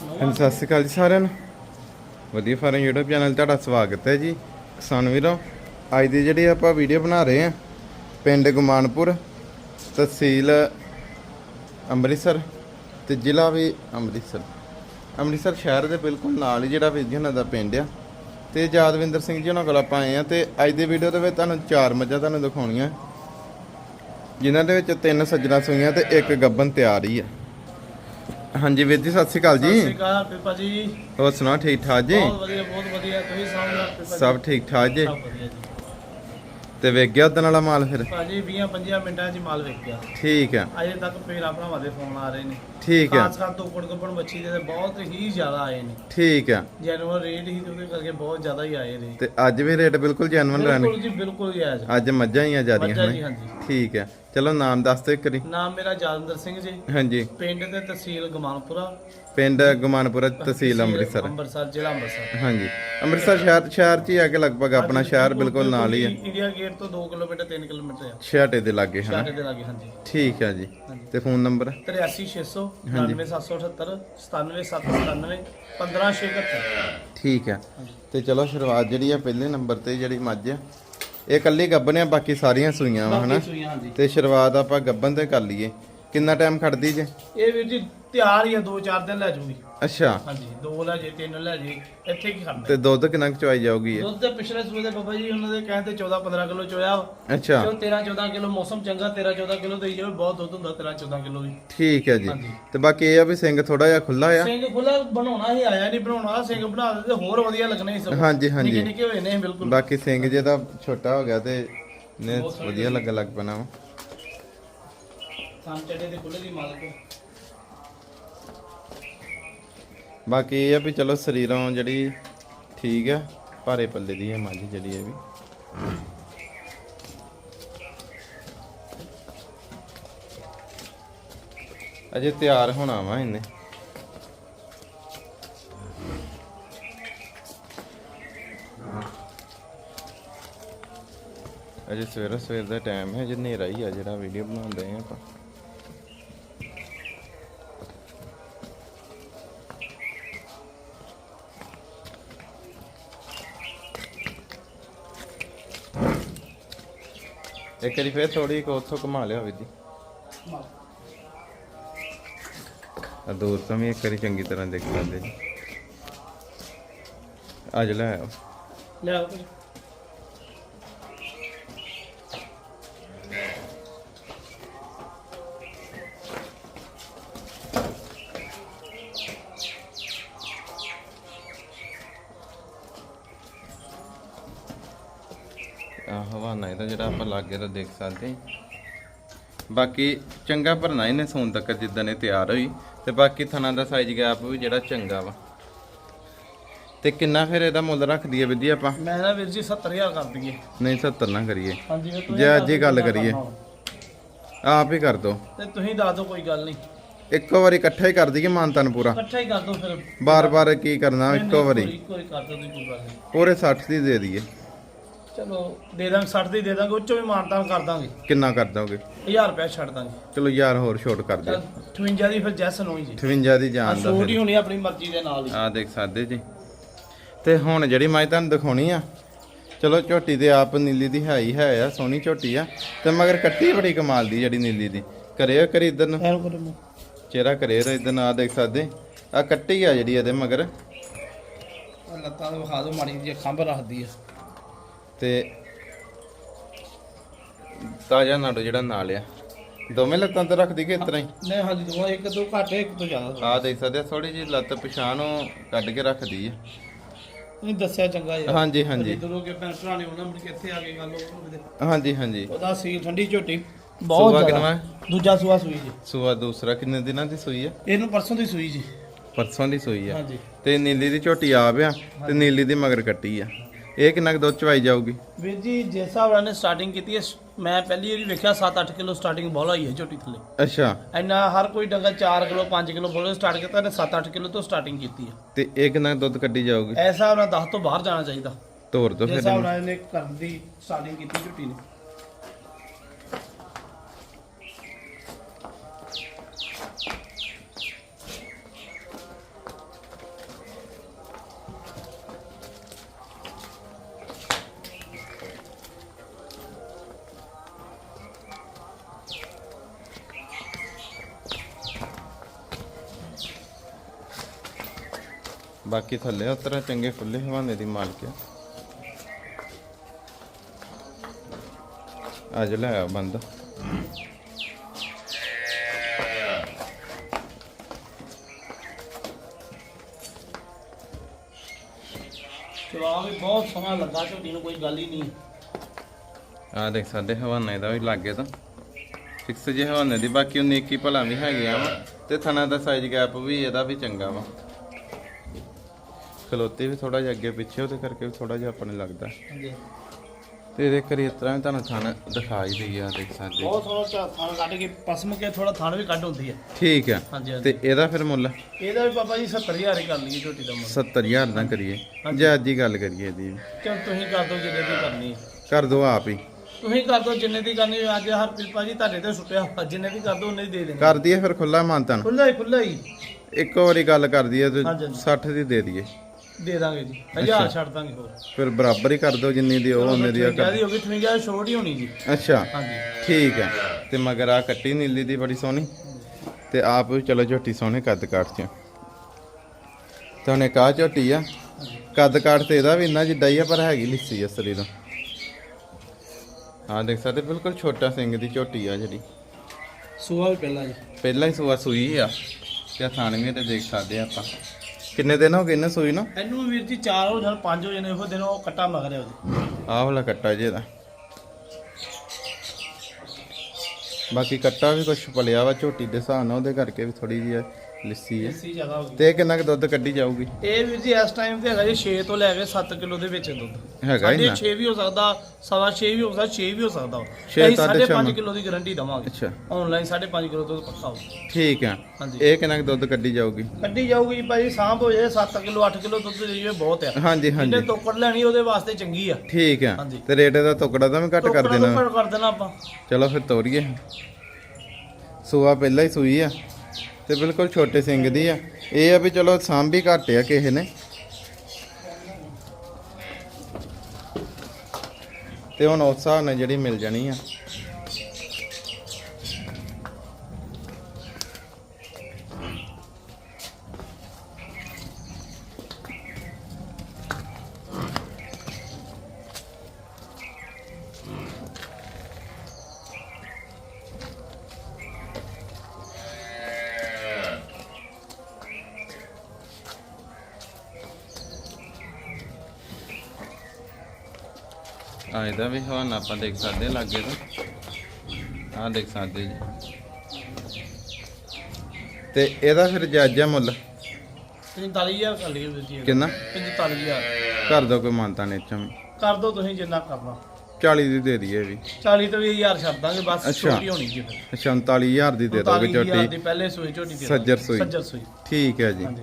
ਹਾਂਜੀ, ਸਤਿ ਸ਼੍ਰੀ ਅਕਾਲ ਜੀ ਸਾਰਿਆਂ ਨੂੰ। ਵਧੀਆ ਫਾਰਮ YouTube ਚੈਨਲ ਤੁਹਾਡਾ ਸਵਾਗਤ ਹੈ ਜੀ। ਕਿਸਾਨ ਵੀਰੋ, ਅੱਜ ਦੀ ਜਿਹੜੀ ਆਪਾਂ ਵੀਡੀਓ ਬਣਾ ਰਹੇ ਹਾਂ, ਪਿੰਡ ਗੁਮਾਨਪੁਰ, ਤਹਿਸੀਲ ਅੰਮ੍ਰਿਤਸਰ ਤੇ ਜ਼ਿਲ੍ਹਾ ਵੀ ਅੰਮ੍ਰਿਤਸਰ। ਅੰਮ੍ਰਿਤਸਰ ਸ਼ਹਿਰ ਦੇ ਬਿਲਕੁਲ ਨਾਲ ਹੀ ਜਿਹੜਾ ਵੀਰ ਜੀ ਉਹਨਾਂ ਦਾ ਪਿੰਡ ਆ। ਤੇ ਯਾਦਵਿੰਦਰ ਸਿੰਘ ਜੀ ਉਹਨਾਂ ਕੋਲ ਆਪਾਂ ਆਏ ਆ ਤੇ ਅੱਜ ਦੀ ਵੀਡੀਓ ਦੇ ਵਿੱਚ ਤੁਹਾਨੂੰ ਚਾਰ ਮੱਝਾਂ ਤੁਹਾਨੂੰ ਦਿਖਾਉਣੀਆਂ। ਜਿਨ੍ਹਾਂ ਦੇ ਵਿੱਚ ਤਿੰਨ ਸੱਜਣਾ ਸੂਈਆਂ ਤੇ ਇੱਕ ਗੱਬਨ ਤਿਆਰ ਹੀ ਆ। ਹਾਂਜੀ ਵੀਰ ਜੀ ਸਤਿ ਸ਼੍ਰੀ ਅਕਾਲ ਸਤਿ ਸ਼੍ਰੀ ਜੀ ਅਕਾਲ ਪਿਪਾ ਜੀ। ਹੋਰ ਸੁਣਾਓ ਠੀਕ ਠਾਕ ਜੀ? ਬਹੁਤ ਵਧੀਆ ਬਹੁਤ ਵਧੀਆ ਤੁਸੀਂ ਸੁਣਾਓ ਪਿਪਾ ਜੀ? ਸਭ ਠੀਕ ਠਾਕ ਜੀ। ਸਭ ਵਧੀਆ ਜੀ। ਤੇ ਵੇਖ ਗਿਆ ਉਦਣ ਵਾਲਾ ਮਾਲ ਫਿਰ? ਭਾਜੀ 20 25 ਮਿੰਟਾਂ 'ਚ ਹੀ ਮਾਲ ਵਿਕ ਗਿਆ। ਠੀਕ ਆ। ਅਜੇ ਤੱਕ ਭੇਰਾ ਭਰਾਵਾਂ ਦੇ ਫੋਨ ਆ ਰਹੇ ਨੇ। ਠੀਕ ਆ। ਖਾਸ ਕਰ ਤੋਂ ਕੁੜ ਕੁਪਣ ਮੱਛੀ ਦੇ ਤਾਂ ਬਹੁਤ ਹੀ ਜ਼ਿਆਦਾ ਆਏ ਨੇ। ਠੀਕ ਆ। ਜੈਨੂਅਲ ਰੇਟ ਹੀ ਤੇ ਉਹਦੇ ਕਰਕੇ ਬਹੁਤ ਜ਼ਿਆਦਾ ਹੀ ਆਏ ਨੇ। ਤੇ ਅੱਜ ਵੀ ਰੇਟ ਬਿਲਕੁਲ ਜੈਨੂਇਨ ਰਹਿਣੇ। ਬਿਲਕੁਲ ਜੀ ਬਿਲਕੁਲ ਹੀ ਆਇਆ ਜੀ ਅੱਜ ਮੱਝਾਂ ਹੀ ਆ ਜਿਆਦੀਆਂ ਮੱਝਾਂ ਜੀ ਹਾਂਜੀ। ਠੀਕ ਆ ਚਲੋ ਨਾਮ ਦੱਸ ਦਿਓ ਇੱਕ ਵਾਰੀ। ਨਾਮ ਮੇਰਾ ਜਾਦਿੰਦਰ ਸਿੰਘ ਜੀ। ਹਾਂਜੀ। ਪਿੰਡ ਤੇ ਤਹਿਸੀਲ ਗਮਾਨਪੁਰਾ। ਪਿੰਡ ਗੁਮਾਨਪੁਰਾ ਤਹਿਸੀਲ ਅੰਮ੍ਰਿਤਸਰ। ਅੰਮ੍ਰਿਤਸਰ ਜ਼ਿਲ੍ਹਾ ਅੰਮ੍ਰਿਤਸਰ। ਹਾਂਜੀ। ਅੰਮ੍ਰਿਤਸਰ ਸ਼ਹਿਰ ਸ਼ਹਿਰ ਚ ਹੀ ਆ ਕੇ ਲਗਭਗ ਆਪਣਾ ਸ਼ਹਿਰ ਬਿਲਕੁਲ ਨਾਲ ਹੀ ਆ। ਇੰਡੀਆ ਗੇਟ ਤੋਂ 2 ਕਿਲੋਮੀਟਰ 3 ਕਿਲੋਮੀਟਰ ਆ। ਛਿਆਟੇ ਦੇ ਲਾਗੇ ਹਨਾ? ਸਾਡੇ ਦੇ ਲਾਗੇ ਹਾਂਜੀ। ਠੀਕ ਆ ਜੀ। ਤੇ ਫੋਨ ਨੰਬਰ? 83600 99778 97797 15671 ਠੀਕ ਆ। ਤੇ ਚਲੋ ਸ਼ੁਰੂਆਤ ਜਿਹੜੀ ਆ ਪਹਿਲੇ ਨੰਬਰ ਤੇ ਜਿਹੜੀ ਮੱਝ ਆ ਇਹ ਕੱਲੀ ਗੱਬਨ ਆ ਬਾਕੀ ਸਾਰੀਆਂ ਸੂਈਆਂ ਵਾ ਹਨਾ? ਬਾਕੀ ਸੂਈਆਂ ਹਾਂਜੀ। ਤੇ ਸ਼ੁਰੂਆਤ ਆਪਾਂ ਗੱਬਨ ਤੇ ਕਰ ਲਈਏ। ਕਿੰਨਾ ਟਾਈਮ ਖੜਦੀ ਜੇ? ਇਹ ਵੀਰ ਜੀ ਤਿਆਰ ਹੀ ਆ 2-4 ਦਿਨ ਲੈ ਜੂਗੀ। ਅੱਛਾ। ਹਾਂਜੀ ਦੋ ਲੈ ਜੇ ਤਿੰਨ ਲੈ ਜੇ ਇੱਥੇ ਕੀ ਕਰਨਾ ਤੇ ਦੁੱਧ ਕਿੰਨਾ ਕੁ ਚਵਾਈ ਜਾਊਗੀ ਇਹ? ਦੁੱਧ ਤੇ ਪਿਛਲੇ ਸੂਏ ਦੇ ਬਾਬਾ ਜੀ ਉਹਨਾਂ ਦੇ ਕਹਿੰਦੇ 14-15 ਕਿਲੋ ਚੋਇਆ ਅੱਛਾ। ਚਲੋ 13-14 ਕਿਲੋ ਮੌਸਮ ਚੰਗਾ 13-14 ਕਿਲੋ ਦੇਈ ਜਾਵੇ ਬਹੁਤ ਦੁੱਧ ਹੁੰਦਾ 13-14 ਕਿਲੋ ਵੀ ਠੀਕ ਹੈ ਜੀ। ਹਾਂਜੀ। ਤੇ ਬਾਕੀ ਇਹ ਆ ਵੀ ਸਿੰਘ ਥੋੜਾ ਜਿਹਾ ਖੁੱਲਾ ਆ। ਸਿੰਘ ਖੁੱਲਾ ਬਣਾਉਣਾ ਹੀ ਆਇਆ ਨਹੀਂ ਬਣਾਉਣਾ ਸਿੰਘ ਬਣਾ ਦੇ ਤੇ ਹੋਰ ਵਧੀਆ ਲੱਗਣਾ ਸਭ। ਹਾਂਜੀ ਹਾਂਜੀ। ਨਿੱਕੇ ਨਿੱਕੇ ਹੋਏ ਨੇ ਇਹ ਬਿਲਕੁਲ। ਬਾਕੀ ਸਿੰਘ ਜੇ ਤਾਂ ਛੋਟਾ ਹੋ ਗਿਆ ਤੇ ਨੇ ਵਧੀਆ ਲੱਗਣ ਲੱਗ ਪੈਣਾ ਵਾ। ਤਾਂ ਚੱਡੇ ਦੇ ਖੁੱਲੇ ਦੀ ਮਾਲਕ। ਬਾਕੀ ਇਹ ਆ ਵੀ ਚਲੋ ਸਰੀਰੋਂ ਜਿਹੜੀ ਠੀਕ ਆ, ਭਾਰੇ ਪੱਲੇ ਦੀ ਹੈ ਮੱਝ ਜਿਹੜੀ ਇਹ ਵੀ। ਅਜੇ ਤਿਆਰ ਹੋਣਾ ਵਾ ਇਹਨੇ। ਅਜੇ ਸਵੇਰ ਸਵੇਰ ਦਾ ਟਾਈਮ ਹੈ ਜੇ ਹਨੇਰਾ ਹੀ ਆ ਜਿਹੜਾ ਵੀਡੀਓ ਬਣਾਉਂਦੇ ਆ ਆਪਾਂ। ਇੱਕ ਵਾਰੀ ਫੇਰ ਥੋੜੀ ਕੋ ਉੱਥੋਂ ਘੁਮਾ ਲਿਆ ਵੀਰ ਜੀ। ਆ ਦੂਰ ਤੋਂ ਵੀ ਇੱਕ ਵਾਰੀ ਚੰਗੀ ਤਰ੍ਹਾਂ ਦੇਖ ਸਕਦੇ ਜੀ ਅੱਜ ਲੈ ਆਓ। ਲੈ ਆਓ। ਹਵਾਨਾ ਇਹਦਾ ਜਿਹੜਾ ਆਪਾਂ ਲਾਗੇ ਤੋਂ ਦੇਖ ਸਕਦੇ ਬਾਕੀ ਚੰਗਾ ਭਰਨਾ ਇਹਨੇ ਸੌਣ ਤੱਕ ਜਿੱਦਾਂ ਨੇ ਤਿਆਰ ਹੋਈ ਤੇ ਬਾਕੀ ਥਣਾ ਦਾ ਸਾਈਜ਼ ਗੈਪ ਵੀ ਜਿਹੜਾ ਚੰਗਾ ਵਾ। ਤੇ ਕਿੰਨਾ ਫਿਰ ਇਹਦਾ ਮੁੱਲ ਰੱਖ ਦਈਏ ਵਿਧੀ ਆਪਾਂ? ਮੈਂ ਨਾ ਵੀਰ ਜੀ 70000 ਕਰ ਦਈਏ। ਨਹੀਂ 70 ਨਾ ਕਰੀਏ। ਹਾਂਜੀ ਜੇ ਅੱਜ ਹੀ ਗੱਲ ਕਰੀਏ। ਆਪ ਹੀ ਕਰ ਦੋ। ਤੇ ਤੁਸੀਂ ਦੱਸ ਦਿਓ ਕੋਈ ਗੱਲ ਨਹੀਂ। ਇੱਕੋ ਵਾਰੀ ਇਕੱਠਾ ਹੀ ਕਰ ਦਈਏ ਮਾਨਤਨ ਪੂਰਾ। ਇਕੱਠਾ ਹੀ ਕਰ ਦਿਓ ਫਿਰ। ਬਾਰ-ਬਾਰ ਕੀ ਕਰਨਾ ਇੱਕੋ ਵਾਰੀ। ਪੂਰੇ 60 ਦੀ ਦੇ ਦਈਏ। ਚਲੋ ਦੇ ਦਾਂਗੇ 60 ਦੀ ਦੇ ਦਾਂਗੇ ਉਹ ਚੋਂ ਵੀ ਮਾਨਤਾਨ ਕਰ ਦਾਂਗੇ। ਕਿੰਨਾ ਕਰ ਦੋਗੇ? 1000 ਰੁਪਏ ਛੱਡ ਦਾਂਗੇ। ਚਲੋ ਯਾਰ ਹੋਰ ਛੋਟ ਕਰ ਦਿਓ। ਚੱਲ 58 ਦੀ ਫਿਰ ਜੈਸ ਹੋਈ ਜੀ। 58 ਦੀ ਜਾਨ ਦਾ ਛੋਟ ਹੀ ਹੋਣੀ ਆਪਣੀ ਮਰਜ਼ੀ ਦੇ ਨਾਲ ਹੀ। ਆ ਦੇਖ ਸਕਦੇ ਜੀ। ਤੇ ਹੁਣ ਜਿਹੜੀ ਮੱਝ ਤੁਹਾਨੂੰ ਦਿਖਾਉਣੀ ਆ ਚਲੋ ਝੋਟੀ ਤੇ ਆਪ ਨੀਲੀ ਦੀ ਹੈ ਹੀ ਹੈ ਆ ਸੋਹਣੀ ਝੋਟੀ ਆ। ਤੇ ਮਗਰ ਕੱਟੀ ਬੜੀ ਕਮਾਲ ਦੀ ਜਿਹੜੀ ਨੀਲੀ ਦੀ। ਕਰਿਓ ਕਰੀ ਇਧਰ ਨੂੰ। ਐਨ ਕਰੋ। ਮੂੰਹ। ਚਿਹਰਾ ਕਰੇ ਤਾਂ ਇਧਰ ਨਾ ਦੇਖ ਸਕਦੇ ਆ ਕੱਟੀ ਆ ਜਿਹੜੀ ਇਹਦੇ ਮਗਰ। ਲੱਤਾਂ ਤੋਂ ਵਿਖਾ ਦਿਓ ਮਾੜੀ ਜਿਹੀ ਖੰਭ ਰੱਖਦੀ ਆ। ਤੇ ਤਾਜ਼ਾ ਨਾੜੋ ਜਿਹੜਾ ਨਾਲ ਆ। ਦੋਵੇਂ ਲੱਤਾਂ ਤੇ ਰੱਖਦੀ ਕਿ ਤਰ੍ਹਾਂ ਹੀ? ਨਹੀਂ ਹਾਂਜੀ ਦੋਵਾਂ ਇੱਕ ਤੋਂ ਘੱਟ ਹੈ, ਇੱਕ ਤੋਂ ਜ਼ਿਆਦਾ ਆ ਦੇਖ ਸਕਦੇ ਥੋੜੀ ਜਿਹੀ ਲੱਤ ਪਛਾਣੋਂ ਕੱਢ ਕੇ ਰੱਖਦੀ ਆ। ਨਹੀਂ ਦੱਸਿਆ ਚੰਗਾ ਯਾਰ ਹਾਂਜੀ ਹਾਂਜੀ। ਜਦੋਂ ਕਿ ਭੈਣ ਭਰਾ ਨੇ ਉਹਨਾਂ ਮੁੜ ਕੇ ਇੱਥੇ ਆ ਕੇ ਗੱਲ ਹੋਵੇ ਹਾਂਜੀ ਹਾਂਜੀ। ਉਹਦਾ ਸੀ ਠੰਡੀ ਝੋਟੀ। ਬਹੁਤ ਹੈ? ਦੂਜਾ ਸੂਆ ਸੂਈ ਜੀ। ਸੂਆ ਦੂਸਰਾ ਕਿੰਨੇ ਦਿਨਾਂ ਦੀ ਸੂਈ ਆ? ਇਹਨੂੰ ਪਰਸੋਂ ਦੀ ਸੂਈ ਜੀ। ਪਰਸੋਂ ਦੀ ਸੂਈ ਆ। ਹਾਂਜੀ। ਤੇ ਨੀਲੀ ਦੀ ਝੋਟੀ ਆ ਪਿਆ ਤੇ ਨੀਲੀ ਦੀ ਮਗਰ ਕੱਟੀ ਆ। ਇਹ ਕਿੰਨਾ ਕੁ ਦੁੱਧ ਚਵਾਈ ਜਾਊਗੀ? ਵੀਰ ਜੀ ਜਿਸ ਹਿਸਾਬ ਨਾਲ ਨੇ ਸਟਾਰਟਿੰਗ ਕੀਤੀ ਹੈ ਮੈਂ ਪਹਿਲੀ ਵਾਰੀ ਵੇਖਿਆ 7-8 ਕਿਲੋ ਸਟਾਰਟਿੰਗ ਬੋਲਾ ਹੀ ਹੈ ਝੋਟੀ ਥੱਲੇ। ਅੱਛਾ। ਇੰਨਾ ਹਰ ਕੋਈ ਡੰਗਾ 4 ਕਿਲੋ 5 ਕਿਲੋ ਬੋਲੇ ਸਟਾਰਟ ਕੀਤਾ ਨੇ 7-8 ਕਿਲੋ ਤੋਂ ਸਟਾਰਟਿੰਗ ਕੀਤੀ ਹੈ। ਤੇ ਇਹ ਕਿੰਨਾ ਕੁ ਦੁੱਧ ਕੱਢੀ ਜਾਊਗੀ? ਇਸ ਹਿਸਾਬ ਨਾਲ 10 ਤੋਂ ਬਾਹਰ ਜਾਣਾ ਚਾਹੀਦਾ। ਤੋਰ ਦੋ ਜਿਸ ਫਿਰ ਹਿਸਾਬ। ਨਾਲ ਇਹਨੇ ਕਰਨ ਦੀ ਸਟਾਰਟਿੰਗ ਕੀਤੀ ਝੋਟੀ ਨੇ। ਬਾਕੀ ਥੱਲੇ ਉਤਰਾ ਚੰਗੇ ਖੁੱਲੇ ਹਵਾਨੇ ਦੀ ਮਾਲਕ ਆ। ਅੱਜ ਲੈ ਆ ਬੰਦ। ਚਲਾ ਵੀ ਬਹੁਤ ਸੋਹਣਾ ਲੱਗਾ ਝੋਟੀ ਨੂੰ ਕੋਈ ਗੱਲ ਹੀ ਨਹੀਂ। ਆ ਦੇਖ ਸਾਡੇ ਹਵਾਨੇ ਦਾ ਵੀ ਲੱਗੇ ਤਾਂ। ਫਿਕਸ ਜੇ ਹਵਾਨੇ ਦੀ ਬਾਕੀ ਉਹ ਨੇਕੀ ਭਲਾ ਵੀ ਹੈਗੀਆਂ ਵਾ। ਤੇ ਥਣਾ ਦਾ ਸਾਈਜ਼ ਗੈਪ ਵੀ ਇਹਦਾ ਵੀ ਚੰਗਾ ਵਾ। ਖਲੋਤੇ ਵੀ ਥੋੜਾ ਜਿਹਾ ਅੱਗੇ ਪਿੱਛੇ ਉਹਦੇ ਕਰਕੇ ਵੀ ਥੋੜਾ ਜਿਹਾ ਆਪਣੇ ਲੱਗਦਾ। ਤੇ ਇਹਦੇ ਕਰੀ ਇਸ ਤਰ੍ਹਾਂ ਵੀ ਤੁਹਾਨੂੰ ਥਣ ਦਿਖਾਈ ਦਈ ਆ ਦੇਖ ਸਕਦੇ ਬਹੁਤ ਸੋਹਣਾ ਚਾ- ਥਣ ਕੱਢ ਕੇ ਪਸਮ ਕੇ ਥੋੜਾ ਥਣ ਵੀ ਕੱਢ ਹੁੰਦੀ ਹੈ। ਠੀਕ ਆ। ਹਾਂਜੀ ਹਾਂਜੀ। ਤੇ ਇਹਦਾ ਫਿਰ ਮੁੱਲ? ਇਹਦਾ ਵੀ ਪਾਪਾ ਜੀ 70000 ਹੀ ਕਰ ਲਈਏ ਝੋਟੀ ਦਾ ਮੁੱਲ। 70000 ਦਾ ਕਰੀਏ। ਜੇ ਅੱਜ ਹੀ ਗੱਲ ਕਰੀਏ ਇਹਦੀ। ਚਲ ਤੁਸੀਂ ਕਰ ਦਿਓ ਜਿੰਨੇ ਦੀ ਕਰਨੀ ਹੈ। ਕਰ ਦੋ ਆਪ ਹੀ। ਤੁਸੀਂ ਕਰ ਦਿਓ ਜਿੰਨੇ ਦੀ ਕਰਨੀ ਹੈ। ਅੱਜ ਹਰਪ੍ਰੀਤ ਭਾਜੀ ਤੁਹਾਡੇ ਤੇ ਸੁੱਟਿਆ। ਹੋਇਆ, ਜਿੰਨੇ ਦੀ ਕਰ ਦਿਓ ਉਹਨੇ ਦੀ ਦੇ ਦੇਣੀ। ਕਰ ਦਈਏ ਫਿਰ ਖੁੱਲਾ ਮਾਨਤਨ ਖੁੱਲਾ ਹੀ ਖੁੱਲਾ ਹੀ। ਇੱਕ ਵਾਰੀ ਗੱਲ ਕਰ ਦਈਏ ਤੇ ਹਾਂਜੀ, ਹਾਂਜੀ। 60 ਦੀ ਦੇ ਦਈਏ। ਦੇ ਦਾਂਗੇ ਜੀ। ਹਜ਼ਾਰ ਛੱਡ ਦਾਂਗੇ ਹੋਰ। ਫਿਰ ਬਰਾਬਰ ਹੀ ਕਰ ਦੋ ਜਿੰਨੀ ਦੀ ਉਹ ਉਹਨੇ ਦੀ ਆ ਕਰ ਜਿਆਦੀ ਹੋ ਗਈ ਤੁਸੀਂ ਕਿਹਾ ਛੋਟ ਹੀ ਹੋਣੀ ਜੀ। ਅੱਛਾ। ਹਾਂਜੀ। ਠੀਕ ਹੈ। ਤੇ ਮਗਰ ਆ ਕੱਟੀ ਨੀਲੀ ਦੀ ਬੜੀ ਸੋਹਣੀ। ਤੇ ਆਪ ਵੀ ਚਲੋ ਝੋਟੀ ਸੋਹਣੇ ਕੱਦ ਕਾਠ ਚ। ਤੇ ਉਹਨੇ ਕਾ ਝੋਟੀ ਆ। ਕੱਦ ਕਾਠ ਤੇ ਇਹਦਾ ਵੀ ਇੰਨਾ ਜਿੱਡਾ ਹੀ ਆ ਪਰ ਹੈਗੀ ਲਿੱਸੀ ਆ ਸਰੀਰੋਂ ਹਾਂ ਦੇਖ ਸਕਦੇ ਬਿਲਕੁਲ ਛੋਟਾ ਸਿੰਘ ਦੀ ਝੋਟੀ ਆ ਜਿਹੜੀ। ਸੂਆ ਵੀ ਪਹਿਲਾਂ ਜੀ। ਪਹਿਲਾਂ ਹੀ ਸੂਆ ਸੂਈ ਆ। ਤੇ ਥਾਣਵੇਂ ਤੇ ਦੇਖ ਸਕਦੇ ਆ ਆਪਾਂ। ਕਿੰਨੇ ਦਿਨ ਹੋ ਗਏ ਇਹਨਾਂ ਸੂਈ ਨੂੰ? ਇਹਨੂੰ ਵੀਰ ਜੀ 4 ਹੋ ਜਾਣ 5 ਹੋ ਜਾਣੇ ਉਹ ਦਿਨ ਉਹ ਕੱਟਾ ਮਗਰਿਆ ਉਹਦੇ। ਆਹ ਵਾਲਾ ਕੱਟਾ ਜੇ ਦਾ ਬਾਕੀ ਕੱਟਾ ਵੀ ਕੁਛ ਪਲਿਆ ਵਾ ਝੋਟੀ ਦੇ ਹਿਸਾਬ ਨਾਲ ਉਹਦੇ ਕਰਕੇ ਵੀ ਥੋੜੀ ਜਿਹੀ ਲਿੱਸੀ ਹੈ ਸੀ ਜ਼ਿਆਦਾ ਹੋ ਗਈ। ਤੇ ਇਹ ਕਿੰਨਾ ਕੁ ਦੁੱਧ ਕੱਢੀ ਜਾਊਗੀ? ਇਹ ਵੀਰ ਜੀ ਇਸ ਟਾਈਮ ਤੇ ਹੈਗਾ ਜੀ 6 ਤੋਂ ਲੈ ਕੇ 7 ਕਿਲੋ ਦੇ ਵਿੱਚ ਦੁੱਧ। ਹੈਗਾ ਹੀ ਨਾ। 6 ਵੀ ਹੋ ਸਕਦਾ ਸਵਾ 6 ਵੀ ਹੋ ਸਕਦਾ 6 ਵੀ ਹੋ ਸਕਦਾ। ਛੇ, ਅਸੀਂ ਸਾਢੇ ਛੇ 5.5 ਕਿਲੋ ਦੀ ਗਾਰੰਟੀ ਦਵਾਂਗੇ। ਅੱਛਾ। ਆਨਲਾਈਨ 5.5 ਕਿਲੋ ਦੁੱਧ ਪੱਕਾ ਹੋਊ। ਠੀਕ ਹੈ ਹਾਂਜੀ। ਇਹ ਕਿੰਨਾ ਕੁ ਦੁੱਧ ਕੱਢੀ ਜਾਊਗੀ? ਕੱਢੀ ਜਾਊਗੀ ਜੀ ਭਾਜੀ ਸਾਂਭ ਹੋ ਜਾਏ 7 ਕਿਲੋ 8 ਕਿਲੋ ਦੁੱਧ ਦੇ ਜਾਈਏ ਬਹੁਤ ਆ। ਹਾਂਜੀ ਜਿਹਨੇ ਹਾਂਜੀ ਤੋਕੜ ਲੈਣੀ ਉਹਦੇ ਵਾਸਤੇ ਚੰਗੀ ਆ। ਠੀਕ ਹੈ ਹਾਂਜੀ। ਤੇ ਰੇਟ ਦਾ ਟੁਕੜਾ ਤਾਂ ਵੀ ਘੱਟ ਕਰ ਤੋਕੜਾਂ ਦੇਣਾ। ਤੋਂ ਘੱਟ ਕਰ ਦੇਣਾ ਆਪਾਂ। ਚਲੋ ਫਿਰ ਤੋਰੀਏ। ਸੂਆ ਪਹਿਲਾਂ ਹੀ ਸੂਈ ਆ। ਤੇ ਬਿਲਕੁਲ ਛੋਟੇ ਸਿੰਘ ਦੀ ਆ। ਇਹ ਆ ਵੀ ਚਲੋ ਸਾਂਭੀ ਘੱਟ ਆ ਕਿਸੇ ਨੇ। ਤੇ ਹੁਣ ਉਸ ਹਿਸਾਬ ਨਾਲ ਜਿਹੜੀ ਮਿਲ ਜਾਣੀ ਆ। ਆ ਇਹਦਾ ਵੀ ਹਵਾਨਾ ਆਪਾਂ ਦੇਖ ਸਕਦੇ ਹਾਂ ਲਾਗੇ ਤੋਂ ਆ ਦੇਖ ਸਕਦੇ ਜੀ। ਤੇ ਇਹਦਾ ਫਿਰ ਜਾਇਜ਼ਾ ਮੁੱਲ? 45000 ਕਰ ਲਈਏ ਵੀਰ ਜੀ ਕਿੰਨਾ? 45000 ਕਰ ਦੋ ਕੋਈ ਮਾਨਤਾ ਨੇ ਚਮ ਕਰ ਦੋ ਤੁਸੀਂ ਜਿੰਨਾ ਕਰਨਾ। 40 ਦੀ ਦੇ ਦਈਏ ਵੀ। 40 ਤੋਂ ਵੀ 1000 ਛੱਡ ਦਾਂਗੇ ਬਸ ਅੱਛਾ। ਛੋਟੀ ਹੋਣੀ ਜੀ ਫਿਰ। 47000 ਦੀ ਦੇ ਦੋਗੇ 45000 ਦੀ ਝੋਟੀ ਪਹਿਲੇ ਸੂਈ ਝੋਟੀ ਦੇ ਸੱਜਰ ਦਾਂਗੇ। ਸੂਈ। ਸੱਜਰ ਸੂਈ। ਠੀਕ ਹੈ ਜੀ। ਹਾਂਜੀ।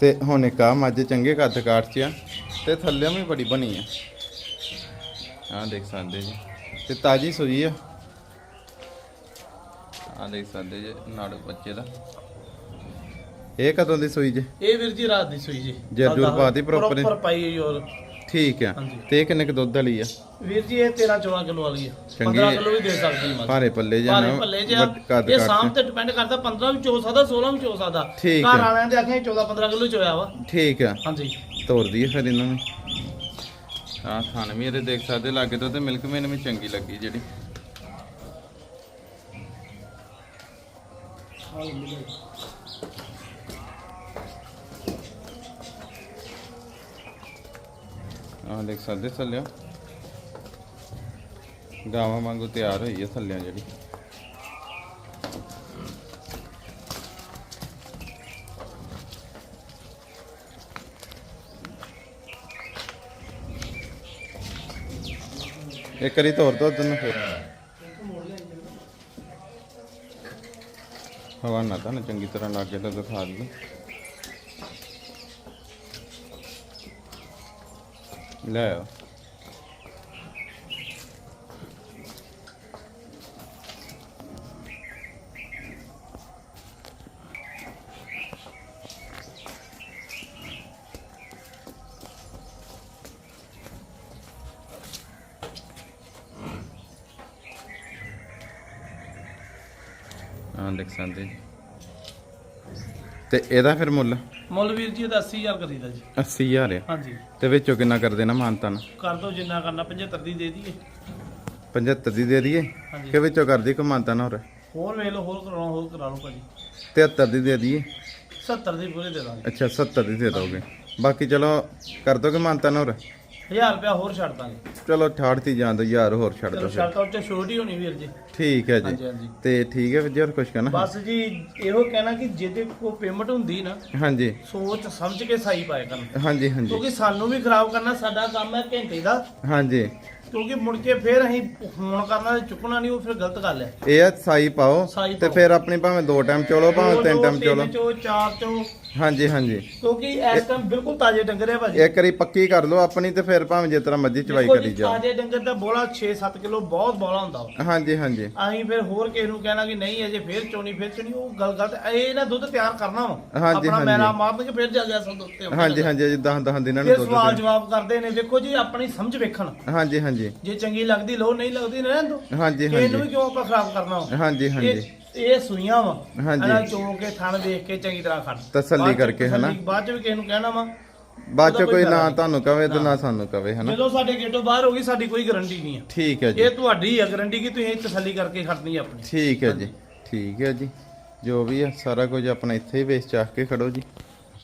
ਤੇ ਹੁਣ ਇੱਕ ਆ ਮੱਝ ਚੰਗੇ ਕੱਦ ਕਾਠ ਚ ਆ ਤੇ ਥੱਲੇ ਵੀ ਬੜੀ ਬਣੀ ਆ। ਆ ਦੇਖ ਸਕਦੇ ਜੀ। ਤੇ ਤਾਜੀ ਸੂਈ ਆ। ਆ ਦੇਖ ਸਕਦੇ ਜੀ ਨਾੜੂ ਬੱਚੇ ਦਾ। ਇਹ ਕਦੋਂ ਦੀ ਸੂਈ ਜੇ? ਇਹ ਵੀਰ ਜੀ ਰਾਤ ਦੀ ਸੂਈ ਜੀ। ਜਰ ਜੁਰ ਪਾ ਦਿੱਤੀ proper? ਪ੍ਰੋਪਰ ਪਾਈ ਹੋਈ ਔਰ ਠੀਕ ਆ। ਹਾਂਜੀ। ਤੇ ਇਹ ਕਿੰਨੇ ਕ ਦੁੱਧ ਵਾਲੀ ਆ? ਵੀਰ ਜੀ ਇਹ 13 14 ਕਿਲੋ ਵਾਲੀ ਹੈ ਚੰਗੀ 15 ਹੈ। ਕਿਲੋ ਵੀ ਦੇ ਸਕਦੀ ਹੈ ਭਾਰੇ ਪੱਲੇ ਜਾਂ ਭਾਰੇ ਭੱਲੇ ਕੱਦ ਇਹ ਸਾਮ ਚ। ਤੇ ਡਿਪੈਂਡ ਕਰਦਾ 15 ਵੀ ਚੋ ਸਕਦਾ 16 ਵੀ ਚੋ ਸਕਦਾ। ਠੀਕ ਘਰ ਹੈ। ਵਾਲਿਆਂ ਦੇ ਆਖੇ 14 15 ਕਿਲੋ ਚੋਇਆ ਵਾ। ਠੀਕ ਆ। ਹਾਂਜੀ। ਤੋਰ ਦਈਏ ਫਿਰ ਇਹਨਾਂ ਨੂੰ। ਆ ਖਾਣ ਵੀ ਇਹਦੇ ਦੇਖ ਸਕਦੇ ਲਾਗੇ ਤੋਂ ਤੇ ਮਿਲਕ ਮੈਨ ਵੀ ਚੰਗੀ ਲੱਗੀ ਜਿਹੜੀ। ਆ ਦੇਖ ਸਕਦੇ ਥੱਲਿਓ ਗਾਵਾਂ ਵਾਂਗੂ ਤਿਆਰ ਹੋਈ ਹੈ ਥੱਲਿਆਂ ਜਿਹੜੀ। ਇੱਕ ਵਾਰੀ ਤੋਰ ਦੋ ਤੈਨੂੰ ਫਿਰ। ਹਵਾ ਨਾ ਤਾਂ ਚੰਗੀ ਤਰ੍ਹਾਂ ਲੱਗੇ ਤਾਂ ਦਿਖਾ ਦਈਏ। ਲੈ ਆਓ ਹਾਂ ਦੇਖ ਸਕਦੇ ਜੀ ਤੇ ਇਹਦਾ ਫਿਰ ਮੁੱਲ ਵੀਰ ਜੀ ਇਹਦਾ 80000 ਕਰੀਦਾ ਜੀ। 80000 ਆ। ਹਾਂਜੀ। ਤੇ ਵਿੱਚੋਂ ਕਿੰਨਾ ਕਰ ਦੇਣਾ ਮਾਨਤਾਨ ਕਰ ਦੋ ਜਿੰਨਾ ਕਰਨਾ 75 ਦੀ ਦੇ ਦਈਏ। 75 ਦੀ ਦੇ ਦਈਏ? ਹਾਂਜੀ। ਕਿ ਵਿੱਚੋਂ ਕਰ ਦੀ ਕੋ ਮਾਨਤਾਨ ਹੋਰ? ਹੋਰ ਵੇਖ ਲਓ ਹੋਰ ਕਰਾਉਣਾ ਹੋਰ ਕਰਾ ਲਓ ਭਾਜੀ। 73 ਦੀ ਦੇ ਦਈਏ? 70 ਦੀ ਪੂਰੇ ਦੇ ਦਾਂਗੇ। ਅੱਛਾ 70 ਦੀ ਦੇ ਦੋਗੇ। ਬਾਕੀ ਚਲੋ ਕਰ ਦੋਗੇ ਮਾਨਤਾਨ ਹੋਰ? 1000 ਰੁਪਇਆ ਹੋਰ ਛੱਡ ਦਾਂਗੇ। ਚਲੋ 68 ਤੀ ਜਾਂ ਦੋ ਯਾਰ ਹੋਰ ਛੱਡ ਚਲੋ ਦੋ ਫਿਰ। ਛੱਡ ਤਾਂ ਉੱਤੇ ਛੋਟ ਹੋਣੀ ਵੀਰ ਜੀ। ਠੀਕ ਹੈ ਜੀ। ਹਾਂਜੀ ਤੇ ਠੀਕ ਹੈ ਵੀਰ ਜੀ ਹੋਰ ਕੁਝ ਕਹਿਣਾ? ਬਸ ਜੀ ਇਹੋ ਕਹਿਣਾ ਕਿ ਜਿਹਦੇ ਕੋ ਪੇਮੈਂਟ ਹੁੰਦੀ ਨਾ ਹਾਂਜੀ। ਸੋਚ ਸਮਝ ਕੇ ਸਹੀ ਪਾਏ ਕਰਨ ਹਾਂਜੀ ਹਾਂਜੀ। ਕਿਉਂਕਿ ਸਾਨੂੰ ਵੀ ਖਰਾਬ ਕਰਨਾ ਸਾਡਾ ਕੰਮ ਹੈ ਘੰਟੇ ਦਾ। ਹਾਂਜੀ। ਕਿਉਂਕਿ ਮੁੜ ਕੇ ਫੇਰ ਅਸੀਂ ਫੋਨ ਕਰਨਾ ਤੇ ਚੁੱਕਣਾ ਨਹੀਂ ਉਹ ਫਿਰ ਗਲਤ ਗੱਲ ਹੈ। ਇਹ ਆ ਸਾਈ ਪਾਓ ਸਾਈ ਤੇ ਪਾਓ। ਫਿਰ ਆਪਣੀ ਭਾਵੇਂ ਦੋ ਟਾਈਮ ਚੋਲੋ ਭਾਵੇਂ ਤਿੰਨ ਟਾਈਮ ਚੋਲੋ। ਚੋ ਚਾਰ ਚੋ ਹਾਂਜੀ ਹਾਂਜੀ। ਕਿਉਂਕਿ ਇਸ ਟਾਈਮ ਬਿਲਕੁਲ ਤਾਜ਼ੇ ਡੰਗਰ ਹੈ ਭਾਜੀ। ਇੱਕ ਵਾਰੀ ਪੱਕੀ ਕਰ ਲਓ ਆਪਣੀ ਤੇ ਫਿਰ ਭਾਵੇਂ ਜਿਸ ਤਰ੍ਹਾਂ ਮਰਜ਼ੀ ਚਵਾਈ ਕਰੀ ਜੀ, ਜਾਓ। ਤਾਜ਼ੇ ਡੰਗਰ ਦਾ ਬੋਲਾ 6-7 ਕਿਲੋ ਬਹੁਤ ਬੋਲਾ ਹੁੰਦਾ। ਹਾਂਜੀ ਹਾਂਜੀ। ਅਸੀਂ ਫਿਰ ਹੋਰ ਕਿਸੇ ਨੂੰ ਕਹਿਣਾ ਕਿ ਨਹੀਂ ਅਜੇ ਫੇਰ ਚੋਣੀ ਫੇਰ ਚੋਣੀ ਉਹ ਗੱਲ ਗਲਤ ਇਹ ਨਾ ਦੁੱਧ ਤਿਆਰ ਕਰਨਾ ਵਾ। ਹਾਂਜੀ, ਆਪਣਾ। ਮੈਲਾ ਮਾਰਨਗੇ ਫੇਰ ਜਾ ਗਿਆ ਸਭ ਉੱਤੇ ਹਾਂਜੀ ਹਾਂਜੀ ਜੀ 10 10 ਦਿਨਾਂ ਨੂੰ ਦੁੱਧ ਸਵਾਲ ਜਵਾਬ ਕਰਦੇ ਨੇ ਦੇਖੋ ਜੀ ਆਪਣੀ ਸਮਝ ਵੇਖਣ। ਹਾਂਜੀ ਹਾਂਜੀ। ਜੇ ਚੰਗੀ ਲੱਗਦੀ ਲੋ ਨਹੀਂ ਲੱਗਦੀ ਰਹਿਣ ਦੋ ਹਾਂਜੀ ਇਹਨੂੰ ਵੀ ਹਾਂਜੀ। ਕਿਉਂ ਆਪਾਂ ਖਰਾਬ ਕਰਨਾ? ਹਾਂਜੀ ਹਾਂਜੀ। ਇਹ ਸੂਈਆਂ ਵਾ। ਹਾਂਜੀ। ਇਹਨਾਂ ਚੋ ਕੇ ਥਣ ਦੇਖ ਕੇ ਚੰਗੀ ਤਰ੍ਹਾਂ ਖੜ। ਤਸੱਲੀ ਕਰਕੇ, ਹਨਾ? ਬਾਅਦ ਚ ਵੀ ਕਿਸੇ ਨੂੰ ਕਹਿਣਾ ਵਾ ਬਾਅਦ ਚ ਉਹਦਾ ਕੋਈ ਕੋਈ ਨਾ ਫਾਇਦਾ ਤੁਹਾਨੂੰ ਕਵੇ ਤੇ ਨਾ ਸਾਨੂੰ ਕਵੇ ਹਨਾ? ਜਦੋਂ ਸਾਡੇ ਗੇਟੋਂ ਬਾਹਰ ਹੋ ਗਈ ਸਾਡੀ ਕੋਈ ਗਾਰੰਟੀ ਨਹੀਂ ਹੈ ਠੀਕ ਹੈ ਜੀ। ਇਹ ਤੁਹਾਡੀ ਹੈ ਗਾਰੰਟੀ ਕਿ ਤੁਸੀਂ ਤਸੱਲੀ ਕਰਕੇ ਖੜਨੀ ਆਪਣੀ। ਠੀਕ ਹੈ ਜੀ। ਠੀਕ ਹੈ ਜੀ। ਜੋ ਵੀ ਹੈ ਸਾਰਾ ਕੁਝ ਆਪਣਾ ਇੱਥੇ ਹੀ ਵੇਚ ਚਾਹ ਕੇ ਖੜੋ ਜੀ।